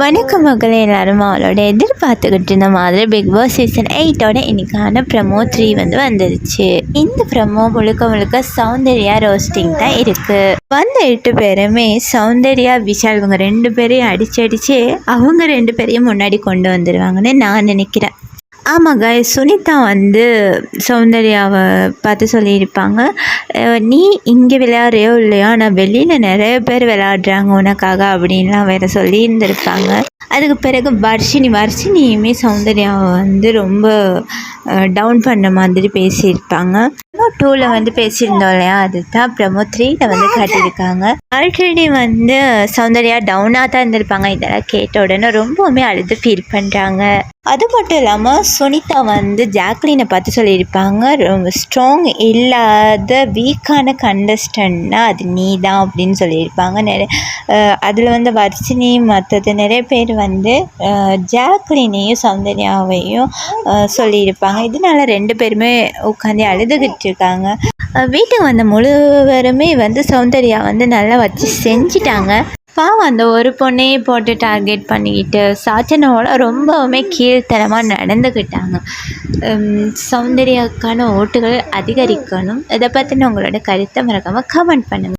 வணக்கம் மக்களே எல்லாரும் அவளோட எதிர்பார்த்துக்கிட்டு இருந்த மாதிரி பிக் பாஸ் சீசன் எயிட்டோட இன்னைக்கான ப்ரமோ த்ரீ வந்து வந்துருச்சு. இந்த ப்ரமோ முழுக்க முழுக்க சௌந்தர்யா ரோஸ்டிங் தான் இருக்கு. வந்த எட்டு பேருமே சௌந்தர்யா விஷால் இவங்க ரெண்டு பேரையும் அடிச்சு அடிச்சு அவங்க ரெண்டு பேரையும் முன்னாடி கொண்டு வந்துடுவாங்கன்னு நான் நினைக்கிறேன். ஆமாங்க சுனிதா வந்து சௌந்தர்யாவை பார்த்து சொல்லியிருப்பாங்க. நீ இங்கே விளையாடுறியோ இல்லையோ ஆனால் வெளியில் நிறைய பேர் விளையாடுறாங்க உனக்காக அப்படின்லாம் வேறு சொல்லியிருந்திருப்பாங்க. அதுக்கு பிறகு வர்ஷினி வர்ஷினியுமே சௌந்தர்யாவை வந்து ரொம்ப டவுன் பண்ண மாதிரி பேசியிருப்பாங்க. ப்ரமோ டூவில் வந்து பேசியிருந்தோம் இல்லையா? அதுதான் ப்ரமோ த்ரீயில் வந்து காட்டியிருக்காங்க. ஆல்ரெடி வந்து சௌந்தர்யா டவுனாக தான் இருந்திருப்பாங்க. இதெல்லாம் கேட்ட உடனே ரொம்பவுமே அழுது ஃபீல் பண்ணுறாங்க அது மட்டும் இல்லாமல் சுனிதா வந்து ஜாக்லினை பார்த்து சொல்லியிருப்பாங்க ரொம்ப ஸ்ட்ராங் இல்லாத வீக்கான கண்டஸ்டன்ட்னா அது நீ தான் அப்படின்னு சொல்லியிருப்பாங்க. நிறைய அதில் வந்து வர்ஷினி மற்றது நிறைய பேர் வந்து ஜாக்லினையும் சௌந்தர்யாவையும் சொல்லியிருப்பாங்க. இதனால ரெண்டு பேருமே உட்காந்து அழுதுகிட்டு இருக்காங்க. வீட்டுக்கு வந்த முழுவருமே வந்து சௌந்தர்யா வந்து நல்லா வச்சு செஞ்சிட்டாங்க. பாவம் அந்த ஒரு பொண்ணையே போட்டு டார்கெட் பண்ணிக்கிட்டு சாச்சனோட ரொம்பவுமே கீழ்த்தரமாக நடந்துக்கிட்டாங்க. உம், சௌந்தர்யாக்கான ஓட்டுகள் அதிகரிக்கணும். இதை பற்றின உங்களோட கருத்தை மறக்காமல் கமெண்ட் பண்ணுங்கள்